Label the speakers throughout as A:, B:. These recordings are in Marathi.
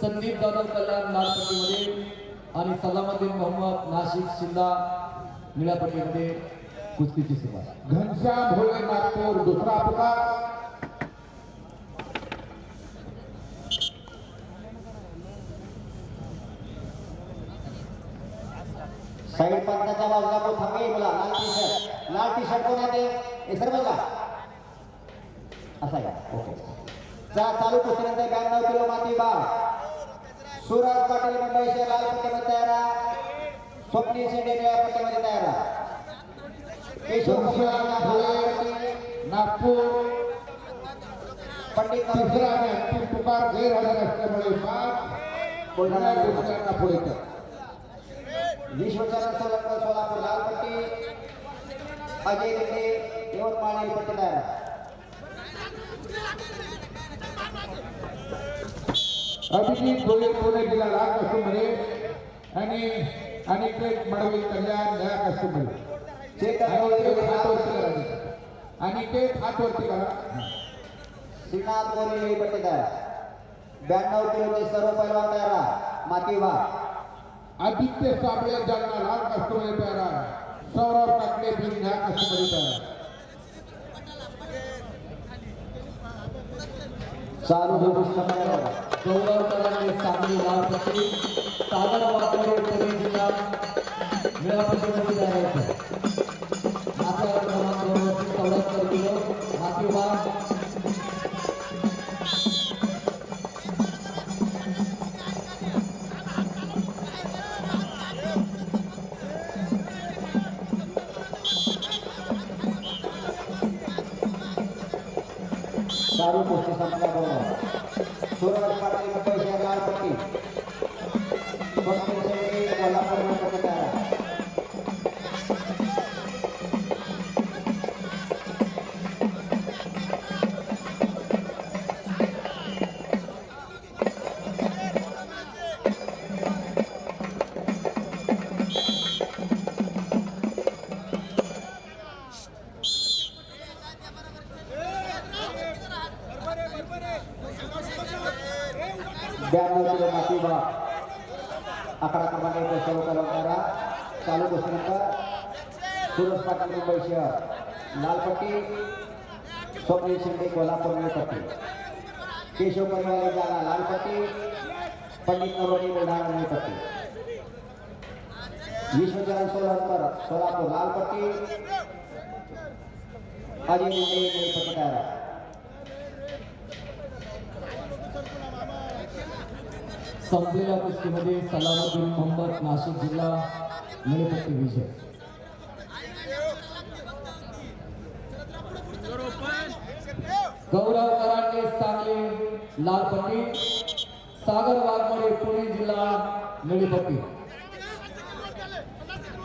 A: संदीप जाधव कल्याण लालपट्टीमध्ये आणि सलामुद्दीन मोहम्मद नाशिक शिंदा निळ्यापट्टीमध्ये कुस्तीची सुरुवात.
B: घनश्याम भोळे नागपूर दुसरा अपघात
C: साईड पंचाच्या बाजूला कोण थांबे मला लाल टी शर्ट लाल टी शर्ट कोण आहे ते? सर बघा असा का ओके. चा चालू कुस्तीनंतर ब्याण्णव किलो माती बाग. सुरज पाटील मुंबई शहर लाल पट्ट्यामध्ये तयार स्वप्नी शेंडे निळ्या पट्ट्यामध्ये तयार
B: नागपूर.
C: पंडित
B: तिसरा आणि अंतिम पुकार गैरहजर असल्यामुळे पाच. पुन्हा दुसऱ्यांना पुढे कर
C: विश्वचरण सोलापूर लाल पट्टी. अजय यवतमाळ पट्टी तयार
B: अभिजित गोळे पुणे जिल्हा लाल कसूमध्ये आणि अनिकेत मडवी कल्याण नया कसूमध्ये
C: चेतन
B: अनिकेत हात वरती. करा
C: श्रीनाथ गोरे तयार ब्याण्णव किलोचे सर्व पैलवान तयार. माती वाघ
B: आदित्य साबळे जालना लाल कसूमध्ये तयार सौरभ टाकले बीड नया कसूमध्ये तयार आहे.
C: चालू जो पुस्तक
A: गौरव कराडे सांगली लालपट्टी सागर वाकडे पुणे जिल्हा निळ्यापट्टीमध्ये तयार आहे आपल्या क्रमांक चौऱ्याहत्तर किलो माती वाघ
C: चालू कुस्ती संपल्याबरोबर सूरज पाटील मुंबई शहर लाल पट्टी सुरज पाटील मुंबई शहर. लालपट्टी स्वप्नील शिंदे कोल्हापूर निळपट्टी केशव परिवार जागा लालपट्टी पंडित नरवणे बुलढाणा निळपट्टी विश्वचरण सोलंकर सोलापूर लालपट्टी. अजय मुंबई निळपट्टी
A: संपलेल्या कुस्तीमध्ये सलामुद्दीन मोहम्मद नाशिक जिल्हा मिळपट्टी विजय. गौरव कराटे सांगली लालपट्टी. सागर वाघमोडे पुणे जिल्हा निळीपट्टी.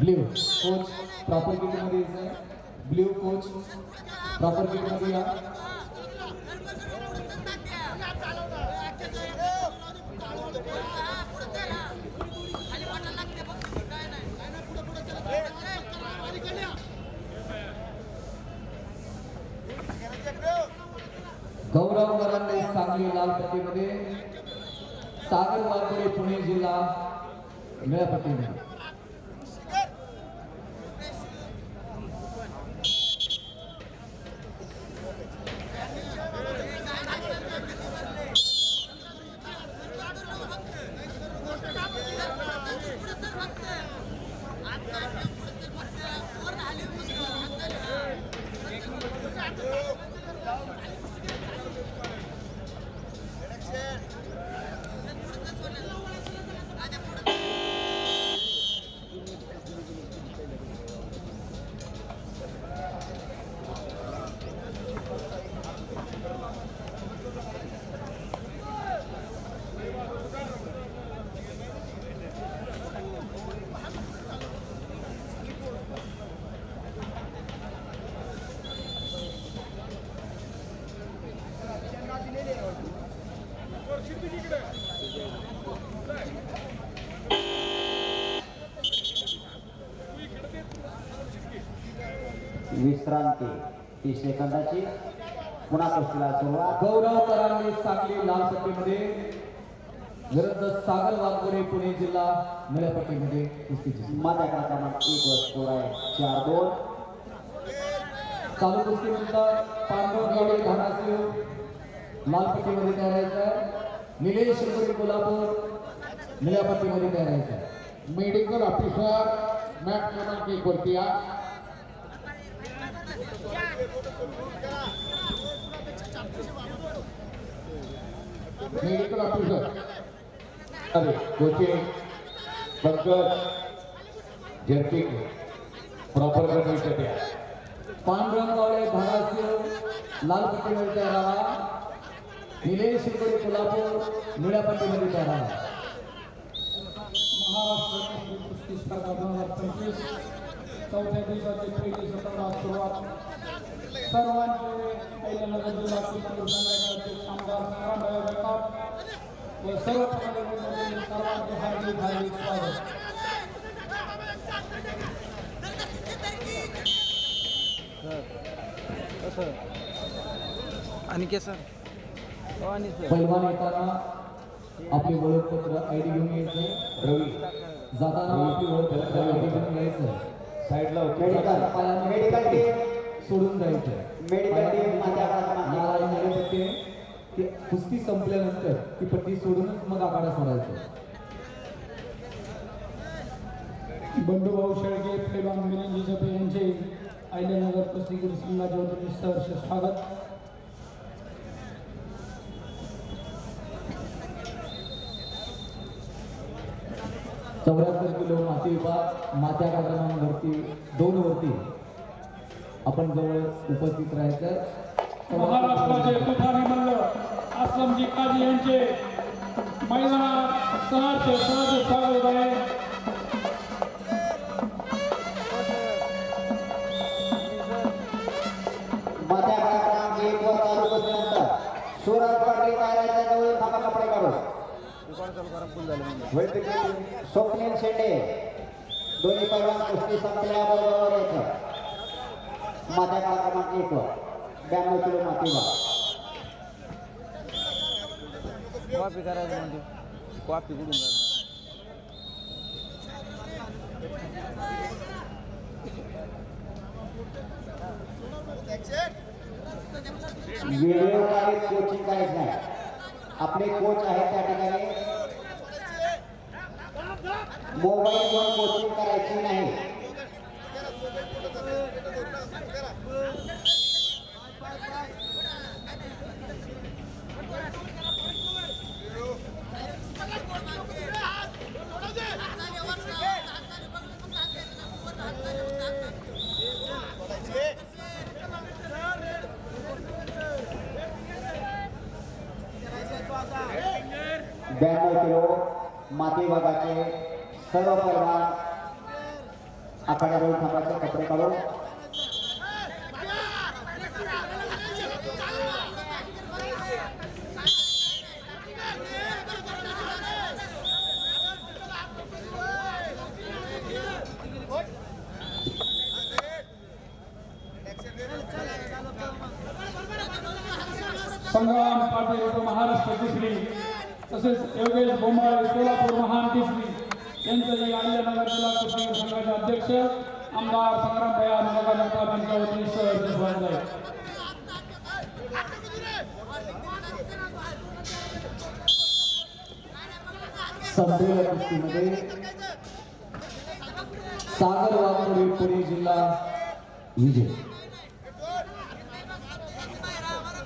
A: ब्ल्यू कोच प्रॉपर किटमध्ये ब्ल्यू कोच प्रॉपर किटमध्ये या. गौरव गरांनी सांगली लालपट्टीमध्ये सागर वाघमोडे पुणे जिल्हा निळ्यापट्टीमध्ये
C: विश्रांती. तीस सेकंदाची. पुन्हा कुस्तीला सुरुवात.
A: गौरव करांनी सांगली लालपट्टीमध्ये विरुद्ध सागर वाघोडे पुणे जिल्हा निळ्या पट्टीमध्ये कुस्तीची.
C: माझ्या क्रमांक एक वर स्कोर आहे. चार दोन.
A: चालू कुस्तीनंतर पांडव गावडे धाराशिव लाल पट्टीमध्ये तयार व्हायचं निलेश कोल्हापूर. निळ्या पट्टीमध्ये तयार व्हायचं आहे.
B: मेडिकल ऑफिसर मॅट क्रमांक एक वरती या medical officer coaching Pankaj jerking proper करण्यासाठी
A: पांडुरंग गावडे लाल पट्टीमध्ये तयार राहा निलेश शिरपुरी कोल्हापूर निळ्या पट्टीमध्ये तयार राहा
D: महाराष्ट्र स्पर्धा दोन हजार पंचवीस चौथ्या दिवसाची पहिली सतरा सुरुवात. सर्वांचे पहिल्यांदा जिल्हा कुस्ती संघाचे अध्यक्ष आमदार संग्रामभाई जगताप व सर्व सर्वांचे हार्दिक हार्दिक स्वागत
E: आणि के सर.
A: पैलवान येताना आपले ओळखपत्र आय डी घेऊन यायचं.
B: रवी.
A: जाताना आपली ओळखपत्र आय डी घेऊन यायचं.
B: साईडला
C: मेडिकल मेडिकल टीम.
A: सोडून जायचं. नारायण पट्टी ती कुस्ती संपल्यानंतर ती पट्टी सोडूनच मग आखाडा सोडायचं
D: बंडूभाऊ शेळके पैलवान मिलिंद जिजपे यांचे अहिल्यानगर कुस्तीगीर संघाच्या वतीने सहर्ष स्वागत.
A: चौऱ्याहत्तर किलो माती विभाग मात्या क्रमांक वरती दोन वरती. आपण जवळ उपस्थित राहायचं.
D: महाराष्ट्राचे तुफानी मल्ल असलमजी काजी यांचे मैदानात सहर्ष सहर्ष स्वागत आहे.
C: स्वप्नील शेंडे दोन्ही पैलवान कुस्ती संपल्याबरोबर यायचं माझ्या क्रमांक एक. ब्याण्णव किलो मातीबा
E: कॉपी करायचं म्हणजे. कॉपी कुठून
C: वेळोवेळी कोचिंग करायचं नाही. आपले कोच आहेत त्या ठिकाणी. मोबाईलवर कोचिंग करायची नाही. ब्याण्णव किलो माती विभागाचे सर्व आखाडा आखाड्याजवळ थांबायचं कपडे काढून.
D: संग्राम पाटील महाराष्ट्र केसरी तसेच योगेश बोंबाळे सोलापूर महान केसरी यांचंही अहिल्यानगर जिल्हा कुस्ती संघाचे अध्यक्ष आमदार संग्राम भया नगर जगताप यांच्या वतीने सहर्ष स्वागत आहे
A: संपलेल्या कुस्तीमध्ये सागर वाघोडे पुणे जिल्हा विजय।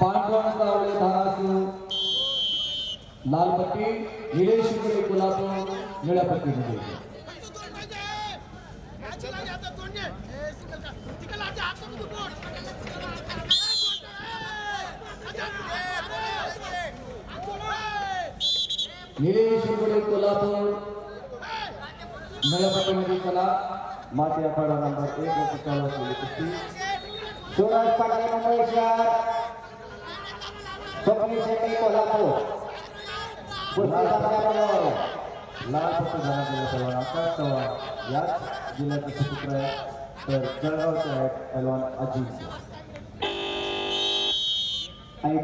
A: पांडुरंग गावडे धाराशिव लाल पट्टी निलेश शिंदे कोल्हापूर निळ्या पट्टीमध्ये निलेश कोल्हापूर. निळ्या चला.
C: माती आखाडा नंबर एक वर चालू असलेली कुस्ती सूरज पाटील मुंबई शहर स्वप्नील शेट्टी कोल्हापूर.
B: लाल पट्टी झाला गेला तेव्हा आकाश चव्हाण याच जिल्ह्याचे सुपुत्र तर जळगावचे आहेत पहलवान अजित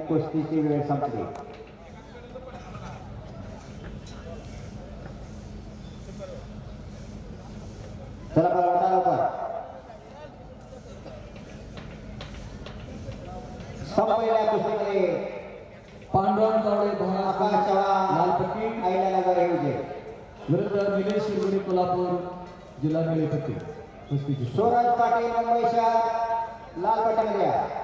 C: कुस्तीची वेळ संपली. चला बरं वाटा लवकर. संपलेल्या
A: जिल्हा निळेपट्टी कुस्तीची
C: सूरज पाटील मुंबई शहर लाल पट्टीमध्ये या